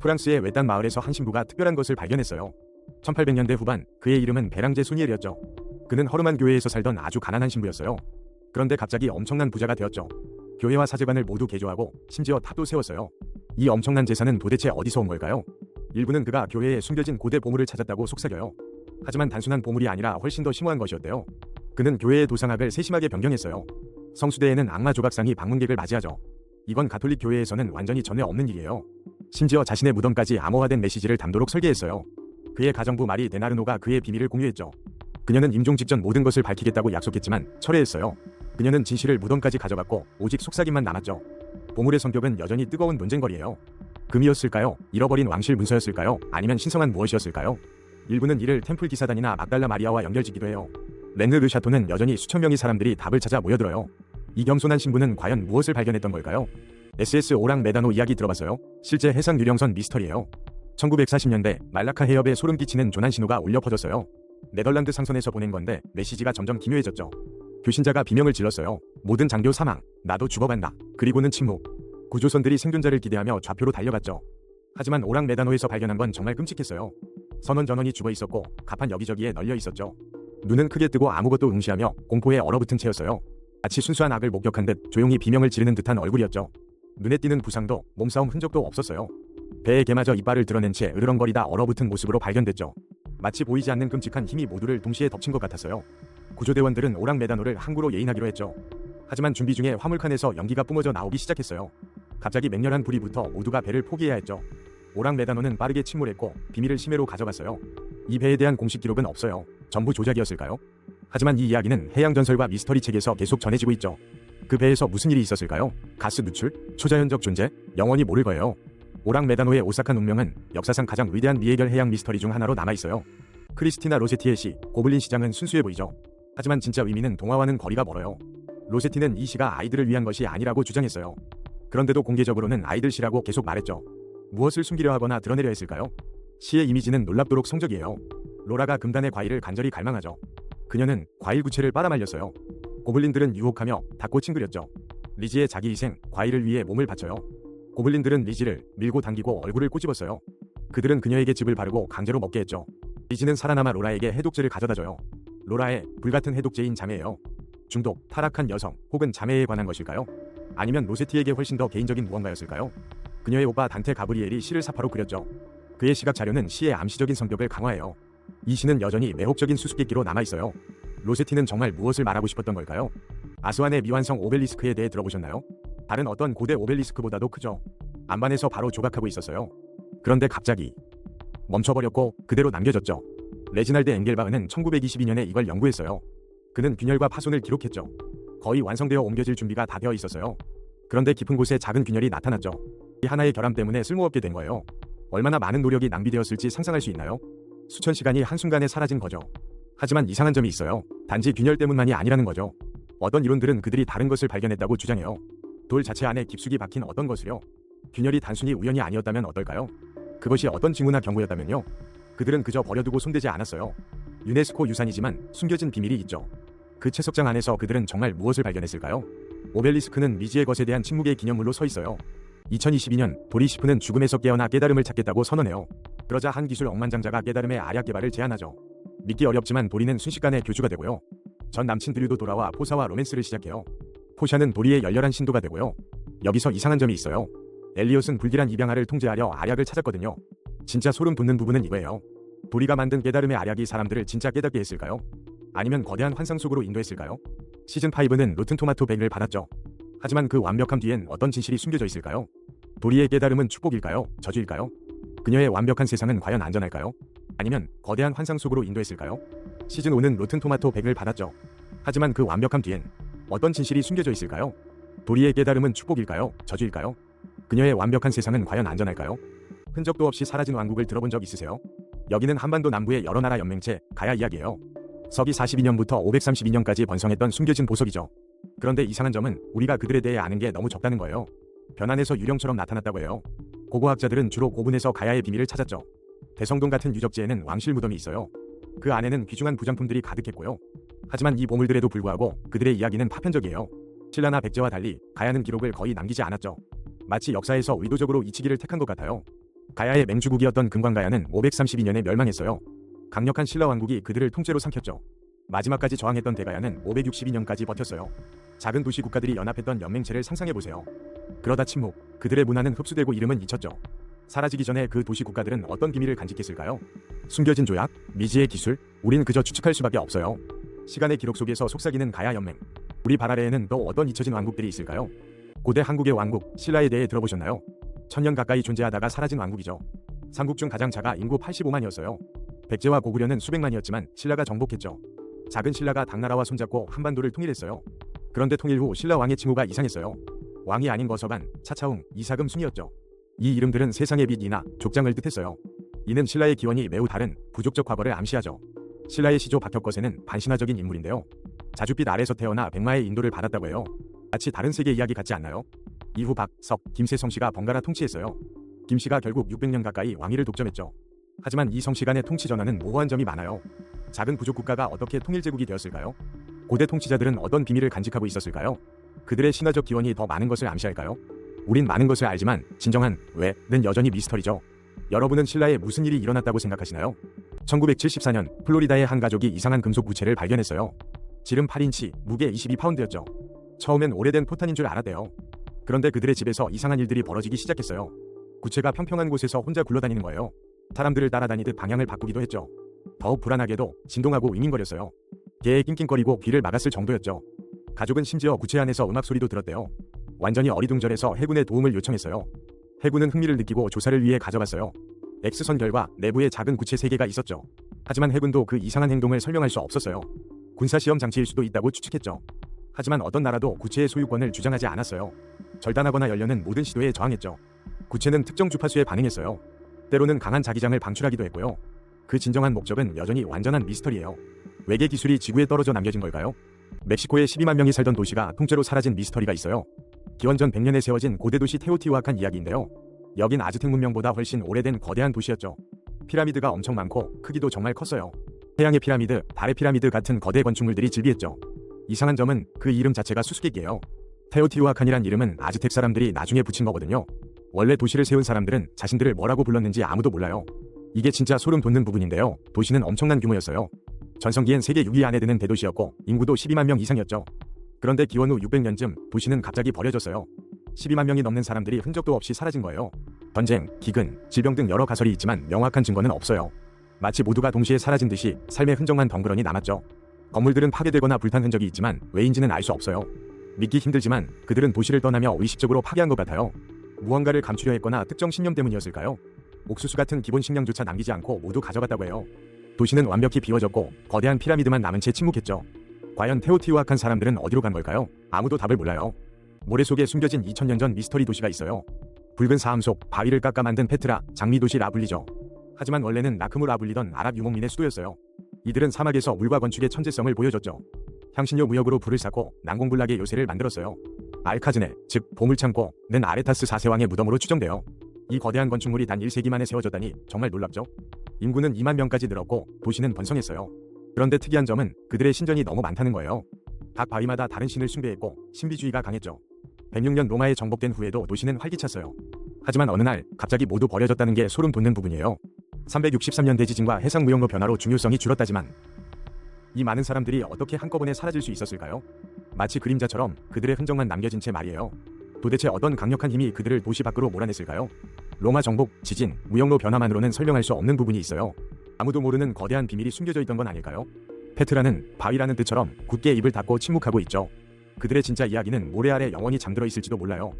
프랑스의 외딴 마을에서 한 신부가 특별한 것을 발견했어요. 1800년대 후반 그의 이름은 베랑제 소니엘이었죠. 그는 허름한 교회에서 살던 아주 가난한 신부였어요. 그런데 갑자기 엄청난 부자가 되었죠. 교회와 사제관을 모두 개조하고 심지어 탑도 세웠어요. 이 엄청난 재산은 도대체 어디서 온 걸까요? 일부는 그가 교회에 숨겨진 고대 보물을 찾았다고 속삭여요. 하지만 단순한 보물이 아니라 훨씬 더 심오한 것이었대요. 그는 교회의 도상학을 세심하게 변경했어요. 성수대에는 악마 조각상이 방문객을 맞이하죠. 이건 가톨릭 교회에서는 완전히 전에 없는 일이에요. 심지어 자신의 무덤까지 암호화된 메시지를 담도록 설계했어요. 그의 가정부 마리 데나르노가 그의 비밀을 공유했죠. 그녀는 임종 직전 모든 것을 밝히겠다고 약속했지만 철회했어요. 그녀는 진실을 무덤까지 가져갔고 오직 속삭임만 남았죠. 보물의 성격은 여전히 뜨거운 논쟁거리예요. 금이었을까요? 잃어버린 왕실 문서였을까요? 아니면 신성한 무엇이었을까요? 일부는 이를 템플 기사단이나 막달라 마리아와 연결짓기도 해요. 렌느 르샤토는 여전히 수천 명의 사람들이 답을 찾아 모여들어요. 이 겸손한 신부는 과연 무엇을 발견했던 걸까요? SS 오랑 메다노 이야기 들어봤어요? 실제 해상 유령선 미스터리예요. 1940년대 말라카 해협에 소름 끼치는 조난 신호가 울려 퍼졌어요. 네덜란드 상선에서 보낸 건데 메시지가 점점 기묘해졌죠. 교신자가 비명을 질렀어요. 모든 장교 사망, 나도 죽어간다. 그리고는 침묵. 구조선들이 생존자를 기대하며 좌표로 달려갔죠. 하지만 오랑 메다노에서 발견한 건 정말 끔찍했어요. 선원 전원이 죽어 있었고 가판 여기저기에 널려 있었죠. 눈은 크게 뜨고 아무것도 응시하며 공포에 얼어붙은 채였어요. 마치 순수한 악을 목격한 듯 조용히 비명을 지르는 듯한 얼굴이었죠. 눈에 띄는 부상도 몸싸움 흔적도 없었어요. 배에 개마저 이빨을 드러낸 채 으르렁거리다 얼어붙은 모습으로 발견됐죠. 마치 보이지 않는 끔찍한 힘이 모두를 동시에 덮친 것 같았어요. 구조대원들은 오랑 메다노를 항구로 예인하기로 했죠. 하지만 준비 중에 화물칸에서 연기가 뿜어져 나오기 시작했어요. 갑자기 맹렬한 불이 붙어 모두가 배를 포기해야 했죠. 오랑 메다노는 빠르게 침몰했고 비밀을 심해로 가져갔어요. 이 배에 대한 공식 기록은 없어요. 전부 조작이었을까요? 하지만 이 이야기는 해양 전설과 미스터리 책에서 계속 전해지고 있죠. 그 배에서 무슨 일이 있었을까요? 가스 누출? 초자연적 존재? 영원히 모를 거예요. 오랑 메다노의 오사카 운명은 역사상 가장 위대한 미해결 해양 미스터리 중 하나로 남아 있어요. 크리스티나 로세티의 시 고블린 시장은 순수해 보이죠. 하지만 진짜 의미는 동화와는 거리가 멀어요. 로세티는 이 시가 아이들을 위한 것이 아니라고 주장했어요. 그런데도 공개적으로는 아이들 시라고 계속 말했죠. 무엇을 숨기려 하거나 드러내려 했을까요? 시의 이미지는 놀랍도록 성적이에요. 로라가 금단의 과일을 간절히 갈망하죠. 그녀는 과일 구체를 빨아말렸어요. 고블린들은 유혹하며 닫고 찡그렸죠. 리지의 자기 희생, 과일을 위해 몸을 바쳐요. 고블린들은 리지를 밀고 당기고 얼굴을 꼬집었어요. 그들은 그녀에게 집을 바르고 강제로 먹게 했죠. 리지는 살아남아 로라에게 해독제를 가져다줘요. 로라의 불같은 해독제인 자매예요. 중독, 타락한 여성 혹은 자매에 관한 것일까요? 아니면 로세티에게 훨씬 더 개인적인 무언가였을까요? 그녀의 오빠 단테 가브리엘이 시를 사파로 그렸죠. 그의 시각 자료는 시의 암시적인 성격을 강화해요. 이 시는 여전히 매혹적인 수수께끼로 남아있어요. 로세티는 정말 무엇을 말하고 싶었던 걸까요? 아스완의 미완성 오벨리스크에 대해 들어보셨나요? 다른 어떤 고대 오벨리스크보다도 크죠. 안반에서 바로 조각하고 있었어요. 그런데 갑자기 멈춰버렸고 그대로 남겨졌죠. 레지날드 엥겔바흐는 1922년에 이걸 연구했어요. 그는 균열과 파손을 기록했죠. 거의 완성되어 옮겨질 준비가 다 되어 있었어요. 그런데 깊은 곳에 작은 균열이 나타났죠. 이 하나의 결함 때문에 쓸모없게 된 거예요. 얼마나 많은 노력이 낭비되었을지 상상할 수 있나요? 수천 시간이 한순간에 사라진 거죠. 하지만 이상한 점이 있어요. 단지 균열 때문만이 아니라는 거죠. 어떤 이론들은 그들이 다른 것을 발견했다고 주장해요. 돌 자체 안에 깊숙이 박힌 어떤 것을요. 균열이 단순히 우연이 아니었다면 어떨까요? 그것이 어떤 징후나 경고였다면요. 그들은 그저 버려두고 손대지 않았어요. 유네스코 유산이지만 숨겨진 비밀이 있죠. 그 채석장 안에서 그들은 정말 무엇을 발견했을까요? 오벨리스크는 미지의 것에 대한 침묵의 기념물로 서 있어요. 2022년 도리시프는 죽음에서 깨어나 깨달음을 찾겠다고 선언해요. 그러자 한 기술 억만장자가 깨달음의 아약 개발을 제안하죠. 믿기 어렵지만 도리는 순식간에 교주가 되고요. 전 남친 드류도 돌아와 포사와 로맨스를 시작해요. 포샤는 도리의 열렬한 신도가 되고요. 여기서 이상한 점이 있어요. 엘리엇은 불길한 입양아를 통제하려 아약을 찾았거든요. 진짜 소름 돋는 부분은 이거예요. 도리가 만든 깨달음의 아약이 사람들을 진짜 깨닫게 했을까요? 아니면 거대한 환상 속으로 인도했을까요? 시즌5는 로튼토마토 100을 받았죠. 하지만 그 완벽함 뒤엔 어떤 진실이 숨겨져 있을까요? 도리의 깨달음은 축복일까요? 저주일까요? 그녀의 완벽한 세상은 과연 안전할까요? 아니면 거대한 환상 속으로 인도했을까요? 시즌5는 로튼토마토 100을 받았죠. 하지만 그 완벽함 뒤엔 어떤 진실이 숨겨져 있을까요? 도리의 깨달음은 축복일까요? 저주일까요? 그녀의 완벽한 세상은 과연 안전할까요? 흔적도 없이 사라진 왕국을 들어본 적 있으세요? 여기는 한반도 남부의 여러 나라 연맹체 가야 이야기예요. 서기 42년부터 532년까지 번성했던 숨겨진 보석이죠. 그런데 이상한 점은 우리가 그들에 대해 아는 게 너무 적다는 거예요. 변환에서 유령처럼 나타났다고 해요. 고고학자들은 주로 고분에서 가야의 비밀을 찾았죠. 대성동 같은 유적지에는 왕실 무덤이 있어요. 그 안에는 귀중한 부장품들이 가득했고요. 하지만 이 보물들에도 불구하고 그들의 이야기는 파편적이에요. 신라나 백제와 달리 가야는 기록을 거의 남기지 않았죠. 마치 역사에서 의도적으로 잊히기를 택한 것 같아요. 가야의 맹주국이었던 금광가야는 532년에 멸망했어요. 강력한 신라 왕국이 그들을 통째로 삼켰죠. 마지막까지 저항했던 대가야는 562년까지 버텼어요. 작은 도시 국가들이 연합했던 연맹체를 상상해 보세요. 그러다 침묵, 그들의 문화는 흡수되고 이름은 잊혔죠. 사라지기 전에 그 도시 국가들은 어떤 비밀을 간직했을까요? 숨겨진 조약, 미지의 기술, 우린 그저 추측할 수밖에 없어요. 시간의 기록 속에서 속삭이는 가야 연맹. 우리 발 아래에는 또 어떤 잊혀진 왕국들이 있을까요? 고대 한국의 왕국 신라에 대해 들어보셨나요? 천년 가까이 존재하다가 사라진 왕국이죠. 삼국 중 가장 작아 인구 85만이었어요. 백제와 고구려는 수백만이었지만 신라가 정복했죠. 작은 신라가 당나라와 손잡고 한반도를 통일했어요. 그런데 통일 후 신라 왕의 칭호가 이상했어요. 왕이 아닌 거서간, 차차웅, 이사금 순이었죠. 이 이름들은 세상의 빛이나 족장을 뜻했어요. 이는 신라의 기원이 매우 다른 부족적 과거를 암시하죠. 신라의 시조 박혁거세는 반신화적인 인물인데요. 자줏빛 아래서 태어나 백마의 인도를 받았다고 해요. 마치 다른 세계 이야기 같지 않나요? 이후 박, 석, 김세성 씨가 번갈아 통치했어요. 김 씨가 결국 600년 가까이 왕위를 독점했죠. 하지만 이 성씨 간의 통치 전환은 모호한 점이 많아요. 작은 부족 국가가 어떻게 통일제국이 되었을까요? 고대 통치자들은 어떤 비밀을 간직하고 있었을까요? 그들의 신화적 기원이 더 많은 것을 암시할까요? 우린 많은 것을 알지만 진정한 왜는 여전히 미스터리죠. 여러분은 신라에 무슨 일이 일어났다고 생각하시나요? 1974년 플로리다의 한 가족이 이상한 금속 구체를 발견했어요. 지름 8인치, 무게 22파운드였죠. 처음엔 오래된 포탄인 줄 알았대요. 그런데 그들의 집에서 이상한 일들이 벌어지기 시작했어요. 구체가 평평한 곳에서 혼자 굴러다니는 거예요. 사람들을 따라다니듯 방향을 바꾸기도 했죠. 더욱 불안하게도 진동하고 윙윙거렸어요. 개에 낑낑거리고 귀를 막았을 정도였죠. 가족은 심지어 구체 안에서 음악 소리도 들었대요. 완전히 어리둥절해서 해군의 도움을 요청했어요. 해군은 흥미를 느끼고 조사를 위해 가져갔어요. X선 결과 내부에 작은 구체 3개가 있었죠. 하지만 해군도 그 이상한 행동을 설명할 수 없었어요. 군사시험 장치일 수도 있다고 추측했죠. 하지만 어떤 나라도 구체의 소유권을 주장하지 않았어요. 절단하거나 열려는 모든 시도에 저항했죠. 구체는 특정 주파수에 반응했어요. 때로는 강한 자기장을 방출하기도 했고요. 그 진정한 목적은 여전히 완전한 미스터리예요. 외계 기술이 지구에 떨어져 남겨진 걸까요? 멕시코에 12만 명이 살던 도시가 통째로 사라진 미스터리가 있어요. 기원전 100년에 세워진 고대 도시 테오티후아칸 이야기인데요. 여긴 아즈텍 문명보다 훨씬 오래된 거대한 도시였죠. 피라미드가 엄청 많고 크기도 정말 컸어요. 태양의 피라미드, 달의 피라미드 같은 거대 건축물들이 즐비했죠. 이상한 점은 그 이름 자체가 수수께끼예요. 테오티후아칸이란 이름은 아즈텍 사람들이 나중에 붙인 거거든요. 원래 도시를 세운 사람들은 자신들을 뭐라고 불렀는지 아무도 몰라요. 이게 진짜 소름 돋는 부분인데요. 도시는 엄청난 규모였어요. 전성기엔 세계 6위 안에 드는 대도시였고 인구도 12만 명 이상이었죠. 그런데 기원 후 600년쯤 도시는 갑자기 버려졌어요. 12만 명이 넘는 사람들이 흔적도 없이 사라진 거예요. 전쟁, 기근, 질병 등 여러 가설이 있지만 명확한 증거는 없어요. 마치 모두가 동시에 사라진 듯이 삶의 흔적만 덩그러니 남았죠. 건물들은 파괴되거나 불탄 흔적이 있지만 왜인지는 알 수 없어요. 믿기 힘들지만 그들은 도시를 떠나며 의식적으로 파괴한 것 같아요. 무언가를 감추려 했거나 특정 신념 때문이었을까요? 옥수수 같은 기본 식량조차 남기지 않고 모두 가져갔다고 해요. 도시는 완벽히 비워졌고 거대한 피라미드만 남은 채 침묵했죠. 과연 테오티후아칸 사람들은 어디로 간 걸까요? 아무도 답을 몰라요. 모래 속에 숨겨진 2000년 전 미스터리 도시가 있어요. 붉은 사암 속 바위를 깎아 만든 페트라, 장미 도시 라블리죠. 하지만 원래는 라크무라 불리던 아랍 유목민의 수도였어요. 이들은 사막에서 물과 건축의 천재성을 보여줬죠. 향신료 무역으로 불을 쌓고 난공불락의 요새를 만들었어요. 알카즈네, 즉 보물창고는 아레타스 4세왕의 무덤으로 추정돼요. 이 거대한 건축물이 단 1세기 만에 세워졌다니 정말 놀랍죠? 인구는 2만 명까지 늘었고 도시는 번성했어요. 그런데 특이한 점은 그들의 신전이 너무 많다는 거예요. 각 바위마다 다른 신을 숭배했고 신비주의가 강했죠. 106년 로마에 정복된 후에도 도시는 활기찼어요. 하지만 어느 날 갑자기 모두 버려졌다는 게 소름 돋는 부분이에요. 363년 대지진과 해상 무역로 변화로 중요성이 줄었다지만 이 많은 사람들이 어떻게 한꺼번에 사라질 수 있었을까요? 마치 그림자처럼 그들의 흔적만 남겨진 채 말이에요. 도대체 어떤 강력한 힘이 그들을 도시 밖으로 몰아냈을까요? 로마 정복, 지진, 무역로 변화만으로는 설명할 수 없는 부분이 있어요. 아무도 모르는 거대한 비밀이 숨겨져 있던 건 아닐까요? 페트라는 바위라는 뜻처럼 굳게 입을 닫고 침묵하고 있죠. 그들의 진짜 이야기는 모래 아래 영원히 잠들어 있을지도 몰라요.